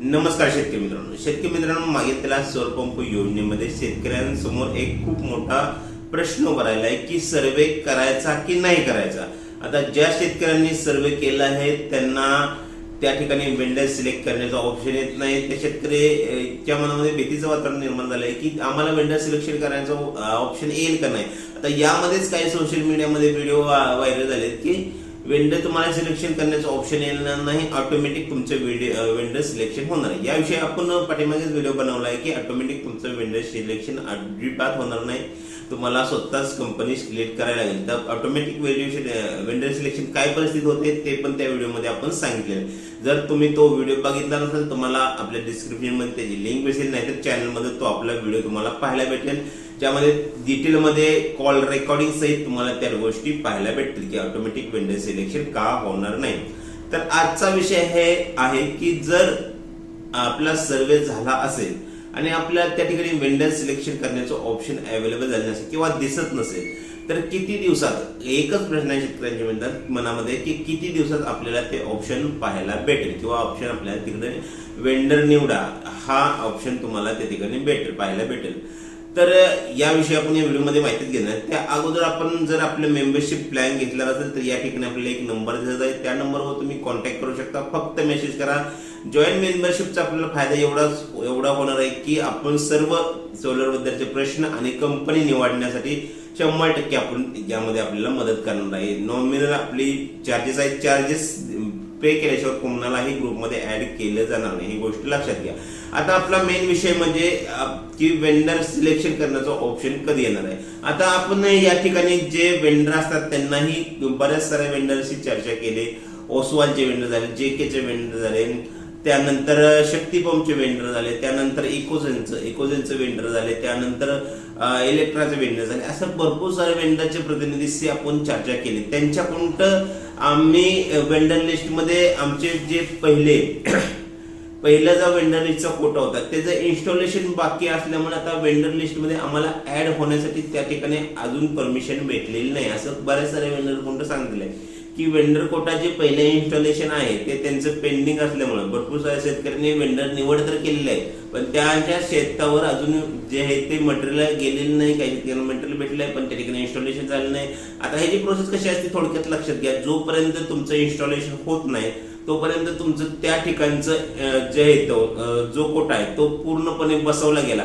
नमस्कार शेतकरी मित्रांनो. शेतकरी मित्रांनो मागितलेल्या सौरपंप योजनेमध्ये शेतकऱ्यांसमोर एक खूप मोठा प्रश्न उभा राहिला आहे की सर्वे करायचा की नाही करायचा? आता ज्या शेतकऱ्यांनी सर्वे केला आहे त्यांना त्या ठिकाणी वेंडर सिलेक्ट करण्याचा ऑप्शन येत नाही. त्या शेतकऱ्याच्या मनामध्ये भीतीचं वातावरण निर्माण झालं आहे की आम्हाला वेंडर सिलेक्शन करायचं ऑप्शन येईल का नाही? आता यामध्येच काही सोशल मीडियामध्ये व्हिडिओ व्हायरल झालेत की वेंडर तुम्हाला सिलेक्शन करण्याचं ऑप्शन येणार नाही. ऑटोमॅटिक तुमचं वेंडर सिलेक्शन होणार आहे. याविषयी आपण पाठीमागेच व्हिडिओ बनवला आहे की ऑटोमॅटिक तुमचं वेंडर सिलेक्शन अजिबात होणार नाही. तुम्हाला स्वतःच कंपनी सिलेक्ट करायला लागेल. तर ऑटोमॅटिक व्हॅल्युएशन वेंडर सिलेक्शन काय परिस्थिती होते ते पण त्या व्हिडिओमध्ये आपण सांगितले जर तुम्ही तो व्हिडिओ बघितला नसेल तुम्हाला आपल्या डिस्क्रिप्शनमध्ये त्याची लिंक भेटेल. नाहीतर चॅनलमध्ये तो आपला व्हिडिओ तुम्हाला पाहायला भेटेल. ज्यामध्ये डिटेलमध्ये कॉल रेकॉर्डिंग सहित तुम्हाला त्या गोष्टी पाहायला भेटतील की ऑटोमॅटिक वेंडर सिलेक्शन का होणार नाही. तर आजचा विषय हे आहे की जर आपला सर्वे झाला असेल आणि आपल्याला त्या ठिकाणी वेंडर सिलेक्शन करण्याचं ऑप्शन अवेलेबल झाले नसेल किंवा दिसत नसेल तर किती दिवसात एकच प्रश्न आहे शेतकऱ्यांच्या म्हणतात मनामध्ये की किती दिवसात आपल्याला ते ऑप्शन पाहायला भेटेल किंवा ऑप्शन आपल्याला तिकडे वेंडर निवडा हा ऑप्शन तुम्हाला त्या ठिकाणी भेटेल पाहायला भेटेल. तर याविषयी आपण या व्हिडिओमध्ये माहितीच घेणार त्या अगोदर आपण जर आपलं मेंबरशिप प्लॅन घेतला असेल तर या ठिकाणी आपल्याला एक नंबर दिला जाईल. त्या नंबरवर तुम्ही कॉन्टॅक्ट करू शकता. फक्त मेसेज करा. जॉईंट मेंबरशिपचा आपल्याला फायदा एवढाच एवढा होणार आहे की आपण सर्व सोलर बद्दलचे प्रश्न आणि कंपनी निवडण्यासाठी शंभर टक्के आपण यामध्ये आपल्याला मदत करणार आहे. नॉमिनल आपली चार्जेस आहेत चार्जेस पे केल्याशिवाय कोणालाही ग्रुपमध्ये ऍड केलं जाणार नाही. ही गोष्ट लक्षात घ्या. आता आपला मेन विषय म्हणजे की वेंडर सिलेक्शन करण्याचा ऑप्शन कधी येणार आहे? आता आपण या ठिकाणी जे वेंडर असतात त्यांनाही बऱ्याच साऱ्या वेंडरशी चर्चा केली. ओसवालचे वेंडर झाले जे केचे वेंडर झाले त्यानंतर शक्तीपंपचे वेंडर झाले त्यानंतर इकोझेनचं इकोझेनचं वेंडर झाले त्यानंतर इलेक्ट्राचे वेंडर झाले. असं भरपूर सारे वेंडरचे प्रतिनिधीशी आपण चर्चा केली. त्यांच्याकडून आम्ही वेंडर लिस्टमध्ये आमचे जे पहिले पहिला जो वेंडर लिस्टचा कोटा होता त्याचं इन्स्टॉलेशन बाकी असल्यामुळे आता वेंडर लिस्टमध्ये आम्हाला ऍड होण्यासाठी त्या ठिकाणी अजून परमिशन भेटलेली नाही. असं बऱ्याच सारे वेंडर कोणतं सांगितलंय. की वेंडर कोटा जे पहिले इन्स्टॉलेशन आहे ते त्यांचं पेंडिंग असल्यामुळे. भरपूर साऱ्या शेतकऱ्यांनी वेंडर निवड तर केलेली आहे पण त्यांच्या शेतावर अजून जे आहे ते मटेरियल गेलेलं नाही काही शेतकऱ्यांना मटेरियल भेटलं आहे पण त्या ठिकाणी इन्स्टॉलेशन झालं नाही. आता ह्याची प्रोसेस कशी असते थोडक्यात लक्षात घ्या. जोपर्यंत तुमचं इन्स्टॉलेशन होत नाही तोपर्यंत तुमचं त्या ठिकाणचं जे आहे तो जो कोटा आहे तो पूर्णपणे बसवला गेला.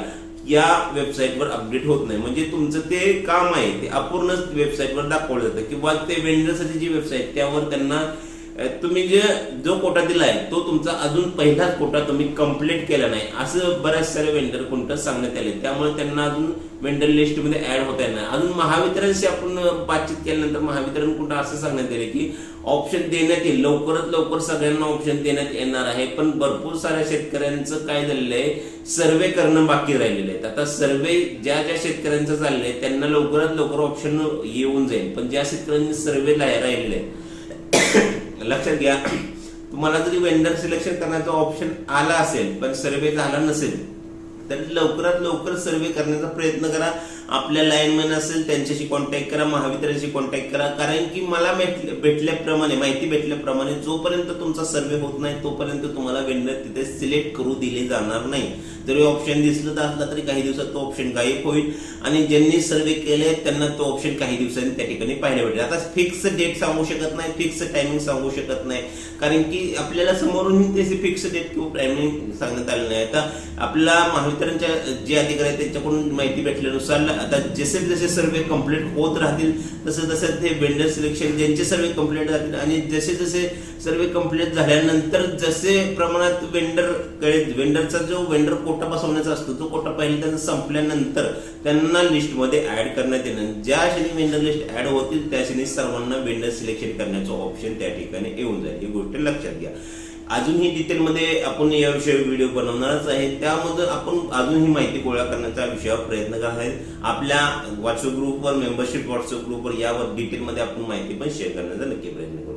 या वेबसाईटवर अपडेट होत नाही. म्हणजे तुमचं ते काम आहे ते अपूर्णच वेबसाईटवर दाखवलं जातं. किंवा ते वेंडरसाठी जी वेबसाईट त्यावर त्यांना तुम्ही जे जो कोटा आहे तो तुमचा अजून पहिलाच कोटा तुम्ही कंप्लीट केला नाही. असं बऱ्याच सारे वेंडर कोणतं सांगण्यात आले. त्यामुळे त्यांना अजून वेंडर लिस्टमध्ये ऍड होता येणार. अजून महावितरणशी आपण बातचीत केल्यानंतर महावितरण कुठं असं सांगण्यात आले की ऑप्शन देण्यात येईल. लवकरात लवकर सगळ्यांना ऑप्शन देण्यात येणार आहे. पण भरपूर साऱ्या शेतकऱ्यांचं काय झालेलं आहे? सर्वे करणं बाकी राहिलेलं आहे. आता सर्वे ज्या ज्या शेतकऱ्यांचं चाललंय त्यांना लवकरात लवकर ऑप्शन येऊन जाईल. पण ज्या शेतकऱ्यांनी सर्वे राहिलेले आहे लक्षात घ्या तुम्हाला जरी वेंडर सिलेक्शन करण्याचा ऑप्शन आला असेल पण सर्वे झाला नसेल तर लवकरात लवकर सर्वे करण्याचा प्रयत्न करा. आपल्या लाईनमॅन असेल त्यांच्याशी कॉन्टॅक्ट करा महावितरणशी कॉन्टॅक्ट करा. कारण की मला भेटल्याप्रमाणे माहिती भेटल्याप्रमाणे जोपर्यंत तुमचा सर्वे होत नाही तोपर्यंत तुम्हाला वेंडर तिथे सिलेक्ट करू दिले जाणार नाही. जरी ऑप्शन दिसलं तर असला तरी काही दिवसात तो ऑप्शन गायब होईल. आणि ज्यांनी सर्वे केले त्यांना तो ऑप्शन काही दिवसांनी त्या ठिकाणी पाहायला भेटेल. आता फिक्स डेट सांगू शकत नाही फिक्स टायमिंग सांगू शकत नाही. कारण की आपल्याला समोरून त्याची फिक्स डेट किंवा टायमिंग सांगण्यात आलं नाही. आता आपला महावितरणच्या जे अधिकारी आहेत त्यांच्याकडून माहिती भेटल्यानुसार आता जसे जसे सर्वे कंप्लीट होत राहतील तसं तसं ते वेंडर सिलेक्शन ज्यांचे सर्वे कंप्लीट राहतील आणि जसे जसे सर्वे कंप्लीट झाल्यानंतर जसे प्रमाणात वेंडर वेंडरचा जो वेंडर कोटा बसवण्याचा असतो तो कोटा पहिल्यांदा संपल्यानंतर त्यांना लिस्टमध्ये ऍड करण्यात येणार. ज्या क्षणी वेंडर लिस्ट ऍड होतील त्या क्षणी सर्वांना वेंडर सिलेक्शन करण्याचं ऑप्शन त्या ठिकाणी येऊन जाईल. ही गोष्ट लक्षात घ्या. अजूनही डिटेलमध्ये आपण याविषयी व्हिडिओ बनवणारच आहे. त्यामधून आपण अजूनही माहिती गोळा करण्याचा विषयावर प्रयत्न करत आहेत. आपल्या व्हॉट्सअप ग्रुपवर मेंबरशिप व्हॉट्सअप ग्रुपवर यावर डिटेलमध्ये आपण माहिती पण शेअर करण्याचा नक्की प्रयत्न करू.